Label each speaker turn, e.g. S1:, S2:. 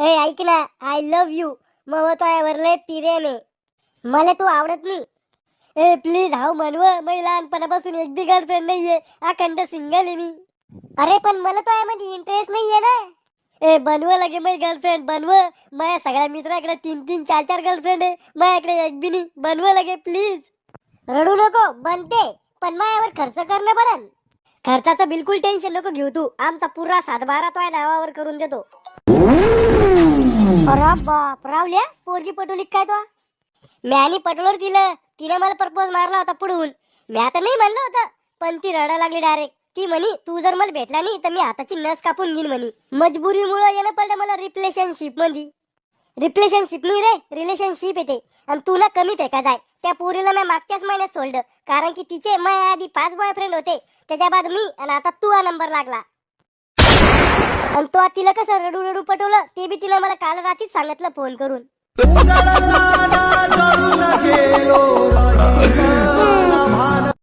S1: ए ऐक ना. I love you मग तो लय प्रेम आहे. मला तू आवडत नाही. ए प्लीज हाव म्हणव मी लहानपणापासून एक बी गर्लफ्रेंड नाहीये. अखंड सिंगल आहे मी. अरे पण मला तो यामध्ये इंटरेस्ट नाहीये ना. ए बनव लगे मी गर्लफ्रेंड बनव. माझ्या सगळ्या मित्राकडे तीन तीन चार चार गर्लफ्रेंड आहे. माझ्याकडे एक बी नाही. बनव लगे प्लीज रडू नको. बनते. पण माझ्यावर खर्च करणं पडेल खर्चाचं बिलकुल टेन्शन नको घेऊ तू. आमचा पुरा सातबारा तो नावावर करून देतो. अरे बाप रावल्या पोरगी पटवली काय तो? म्यानी पटवलं दिलं तिने मला प्रपोज मारला होता पुढून. मी आता नाही म्हणलं होतं पण ती रडा लागली डायरेक्ट ती म्हणी तू जर मला भेटला नाही तर मी हाताची नस कापून घेईन म्हणी. मजबुरीमुळे येणं पडलं मला रिप्लेशनशिपमध्ये रिप्लेशनशिप नाही रे रिलेशनशिप येते. आणि तुला कमी फेका जाय. त्या पोरीला मी मागच्याच महिन्यात सोडलं. कारण की तिचे माझ्या आधी पाच बॉयफ्रेंड होते. त्याच्या बाद मी आणि आता तुझा हा नंबर लागला. आणि तो तिला कसं रडू रडू पटवलं ते बी तिला मला काल रात्रीच सांगितलं फोन करून.